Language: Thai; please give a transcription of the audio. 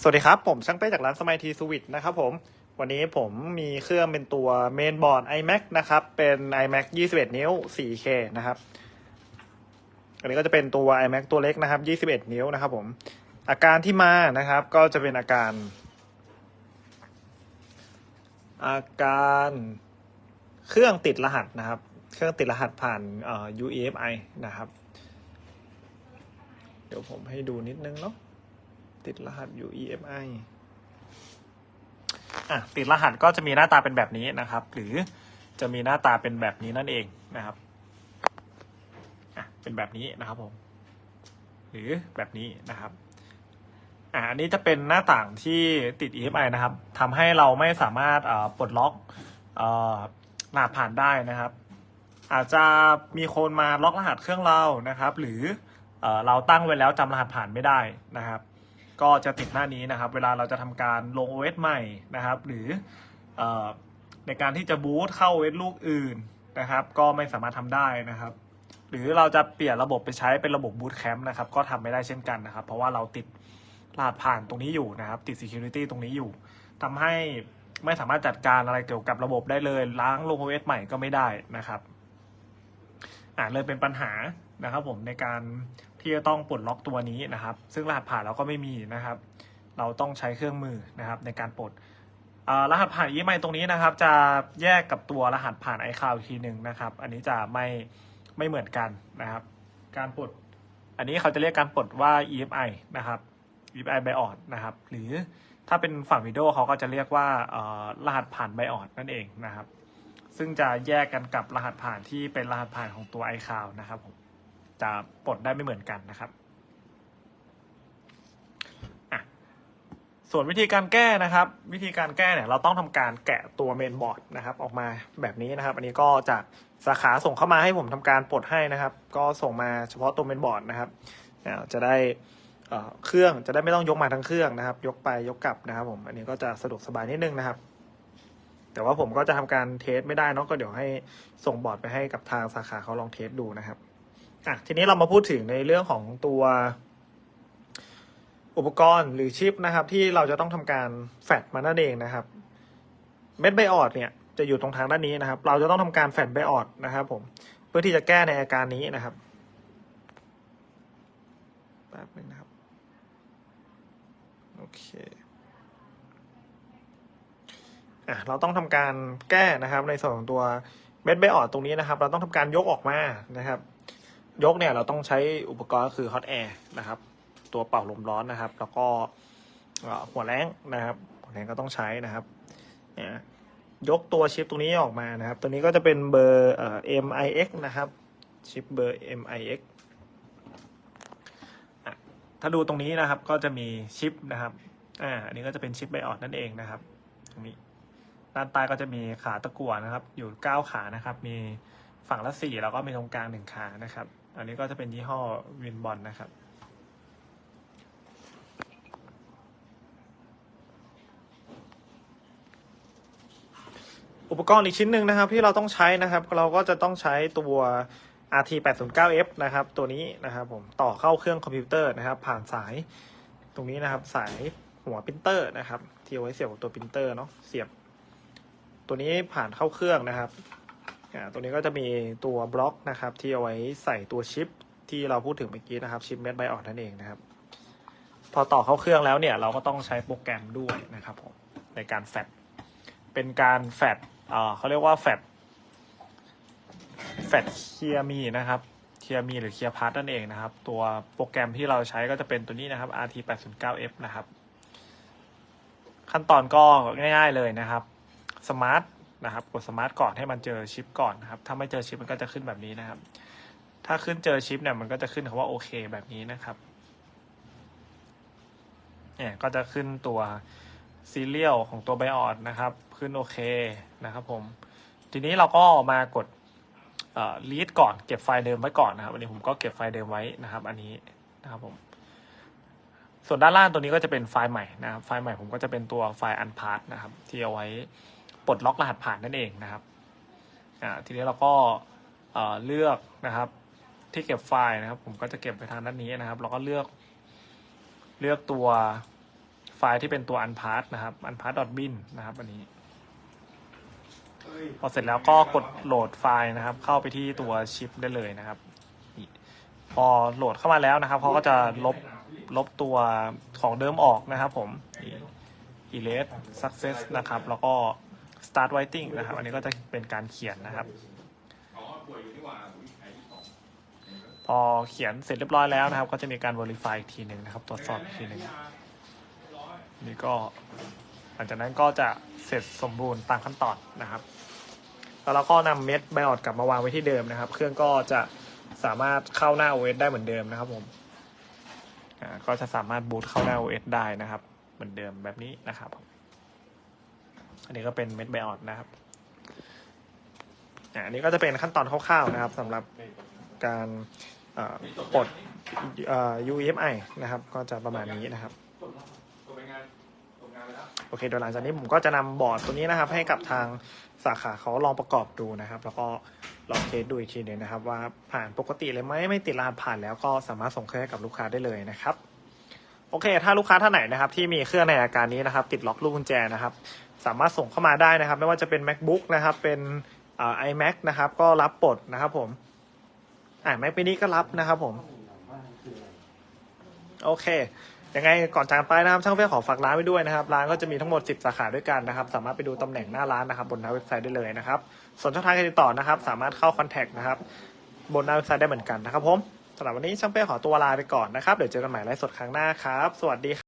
สวัสดีครับ ผมช่างเป้จากร้านสมัยทีสวิตนะครับผม วันนี้ผมมีเครื่องเป็นตัวเมนบอร์ด iMac นะครับ เป็น iMac 21 นิ้ว 4K นะครับ อันนี้ก็จะเป็นตัว iMac ตัวเล็กนะครับ 21 นิ้วนะครับ ผม อาการที่มานะครับ ก็จะเป็นอาการ อาการเครื่องติดรหัสนะครับ เครื่องติดรหัสผ่านเอ่อ UEFI นะครับ เดี๋ยวผมให้ดูนิดนึงเนาะ ติดรหัส UEFI อะติดรหัสก็จะมีหน้าตาเป็นแบบนี้นะครับ หรือจะมีหน้าตาเป็นแบบนี้นั่นเองนะครับอะเป็นแบบนี้นะครับผม หรือแบบนี้นะครับอะอันนี้จะเป็นหน้าต่างที่ติด EFI นะครับทำให้เราไม่สามารถปลดล็อกรหัสผ่านได้นะครับ อาจจะมีคนมาล็อกรหัสเครื่องเรานะครับ หรือเอเราตั้งไว้แล้วจำรหัสผ่านไม่ได้นะครับ ก็จะติดหน้านี้นะครับ เวลาเราจะทำการลง OS ใหม่นะครับ หรือออในการที่จะบูตเข้า OS ลูกอื่นนะครับ ก็ไม่สามารถทำได้นะครับ หรือเราจะเปลี่ยนระบบไปใช้เป็นระบบบูตแคมป์นะครับ ก็ทำไม่ได้เช่นกันนะครับ เพราะว่าเราติดรหัสผ่านตรงนี้อยู่นะครับ ติด Security ตรงนี้อยู่ทำให้ไม่สามารถจัดการอะไรเกี่ยวกับระบบได้เลย ล้างลง OS ใหม่ก็ไม่ได้นะครับอ่าเลยเป็นปัญหานะครับผมในการ ที่จะต้องปลดล็อกตัวนี้นะครับ ซึ่งรหัสผ่านเราก็ไม่มีนะครับ เราต้องใช้เครื่องมือนะครับในการปลดรหัสผ่าน EMI ตรงนี้นะครับ จะแยกกับตัวรหัสผ่าน iCloud ทีหนึ่งนะครับ อันนี้จะไม่ไม่เหมือนกันนะครับ การปลดอันนี้เขาจะเรียกการปลดว่า EFI นะครับ EFI BIOS นะครับ หรือถ้าเป็นฝั่งวิดีโอเขาก็จะเรียกว่ารหัสผ่าน BIOS นั่นเองนะครับ ซึ่งจะแยกกันกับรหัสผ่านที่เป็นรหัสผ่านของตัว iCloud นะครับผม จะปลดได้ไม่เหมือนกันนะครับส่วนวิธีการแก้นะครับ วิธีการแก้เนี่ยเราต้องทำการแกะตัวเมนบอร์ดนะครับ ออกมาแบบนี้นะครับ อันนี้ก็จากสาขาส่งเข้ามาให้ผมทำการปลดให้นะครับ ก็ส่งมาเฉพาะตัวเมนบอร์ดนะครับจะได้เอ่อเครื่องจะได้ไม่ต้องยกมาทั้งเครื่องนะครับ ยกไปยกกลับนะครับ ผมอันนี้ก็จะสะดวกสบายนิดนึงนะครับ แต่ว่าผมก็จะทำการเทสไม่ได้นอะก็เดี๋ยวให้ส่งบอร์ดไปให้กับทางสาขาเขาลองเทสดูนะครับ อะทีนี้เรามาพูดถึงในเรื่องของตัวอุปกรณ์หรือชิปนะครับ ที่เราจะต้องทำการแฟดมานั่นเองนะครับ เม็ดไบออดเนี่ยจะอยู่ตรงทางด้านนี้นะครับ เราจะต้องทำการแฟดไบออดนะครับ ผมเพื่อที่จะแก้ในอาการนี้นะครับแป๊บนึงนะครับโอเคอะเราต้องทำการแก้นะครับ ในส่วนของตัวเม็ดไบออดตรงนี้นะครับ เราต้องทำการยกออกมานะครับ ยกเนี่ยเราต้องใช้อุปกรณ์ก็คือ hot air นะครับ ตัวเป่าลมร้อนนะครับ แล้วก็หัวแรงนะครับหัวแรงก็ต้องใช้นะครับยกตัวชิปตรงนี้ออกมานะครับ ตัวนี้ก็จะเป็นเบอร์เอ่อ MIX นะครับ ชิปเบอร์ MIX อถ้าดูตรงนี้นะครับก็จะมีชิปนะครับอ่าอันนี้ก็จะเป็นชิปไบออดนั่นเองนะครับ ตรงนี้ด้านใต้ก็จะมีขาตะกั่วนะครับ อยู่เก้าขานะครับ มีฝั่งละสี่แล้วก็มีตรงกลางหนึ่งขานะครับ อันนี้ก็จะเป็นยี่ห้อวินบอลนะครับ อุปกรณ์อีกชิ้นหนึ่งนะครับ ที่เราต้องใช้นะครับ เราก็จะต้องใช้ตัว RT 8 0 9 F นะครับ ตัวนี้นะครับผมต่อเข้าเครื่องคอมพิวเตอร์นะครับ ผ่านสายตรงนี้นะครับสายหัวปรินเตอร์นะครับ ที่เอาไว้เสียบกับตัวปรินเตอร์เนาะเสียบ ตัวนี้ผ่านเข้าเครื่องนะครับ ตัวนี้ก็จะมีตัวบล็อกนะครับที่เอาไว้ใส่ตัวชิปที่เราพูดถึงเมื่อกี้นะครับชิปเม็ดไบออดนั่นเองนะครับ พอต่อเข้าเครื่องแล้วเนี่ยเราก็ต้องใช้โปรแกรมด้วยนะครับผมในการแฟดเป็นการแฟดเขาเรียกว่าแฟดแฟดเคลียมีนะครับเคลียมีหรือเคลียพาร์ตนั่นเองนะครับ ตัวโปรแกรมที่เราใช้ก็จะเป็นตัวนี้นะครับ RT 8 0 9 F นะครับ ขั้นตอนก็ง่าย ๆเลยนะครับสมาร์ท นะครับกดสมาร์ทก่อนให้มันเจอชิปก่อนนะครับถ้าไม่เจอชิปมันก็จะขึ้นแบบนี้นะครับ ถ้าขึ้นเจอชิปเนี่ยมันก็จะขึ้นคำว่าโอเคแบบนี้นะครับเนี่ยก็จะขึ้นตัวซีเรียลของตัวไบออดนะครับ ขึ้นโอเคนะครับผม ทีนี้เราก็มากดเอ่อ read ก่อนเก็บไฟล์เดิมไว้ก่อนนะครับอันนี้ผมก็เก็บไฟล์เดิมไว้นะครับ อันนี้นะครับผม ส่วนด้านล่างตัวนี้ก็จะเป็นไฟล์ใหม่นะครับ ไฟล์ใหม่ผมก็จะเป็นตัวไฟล์ unpart นะครับ ที่เอาไว้ ปลดล็อกรหัสผ่านนั่นเองนะครับทีนี้เราก็เลือกนะครับที่เก็บไฟล์นะครับ ผมก็จะเก็บไปทางด้านนี้นะครับ เราก็เลือก เลือกตัวไฟล์ที่เป็นตัว unpart นะครับ unpart.bin นะครับอันนี้พอเสร็จแล้วก็กดโหลดไฟล์นะครับ เข้าไปที่ตัวชิปได้เลยนะครับพอโหลดเข้ามาแล้วนะครับเขาก็จะลบลบตัวของเดิมออกนะครับผม erase success นะครับ แล้วก็ start writing นะครับ อันนี้ก็จะเป็นการเขียนนะครับ พอเขียนเสร็จเรียบร้อยแล้วนะครับ ก็จะมีการ verify อีกทีหนึ่งนะครับ ตรวจสอบอีกทีหนึ่งนี่ก็หลังจากนั้นก็จะเสร็จสมบูรณ์ตามขั้นตอนนะครับ แล้วเราก็นำเม็ดไบออดกลับมาวางไว้ที่เดิมนะครับ เครื่องก็จะสามารถเข้าหน้า OS ได้เหมือนเดิมนะครับผมก็จะสามารถบูตเข้าหน้า OS ได้นะครับ เหมือนเดิมแบบนี้นะครับ อันนี้ก็เป็นเม็ดไบออดนะครับอันนี้ก็จะเป็นขั้นตอนคร่าวๆนะครับสำหรับการปลด UEFI นะครับ ก็จะประมาณนี้นะครับโอเคโดยหลังจากนี้ผมก็จะนำบอร์ดตัวนี้นะครับ ให้กับทางสาขาเขาลองประกอบดูนะครับ แล้วก็ลองเทสดูอีกทีหนึ่งนะครับ ว่าผ่านปกติเลยไหมไม่ติดรหัสผ่านแล้วก็สามารถส่งเครื่องให้กับลูกค้าได้เลยนะครับ โอเค ถ้าลูกค้าท่านไหนนะครับ ที่มีเครื่องในอาการนี้นะครับ ติดล็อกลูกกุญแจนะครับ สามารถส่งเข้ามาได้นะครับ ไม่ว่าจะเป็น macbook นะครับ เป็นเอ่อ imac นะครับ ก็รับปลดนะครับผมอ่า mac mini ก็รับนะครับผม โอเค ยังไงก่อนจากไปนะครับช่างเฟ้ขอฝากร้านไว้ด้วยนะครับ ร้านก็จะมีทั้งหมด 10 สาขาด้วยกันนะครับ สามารถไปดูตำแหน่งหน้าร้านนะครับ บนหน้าเว็บไซต์ได้เลยนะครับ ส่วนช่องทางการติดต่อนะครับ สามารถเข้าคอนแทคนะครับ บนหน้าเว็บไซต์ได้เหมือนกันนะครับผมสำหรับวันนี้ช่างเป้ขอตัวลาไปก่อนนะครับ เดี๋ยวเจอกันใหม่ไลฟ์สดครั้งหน้าครับ สวัสดีครับ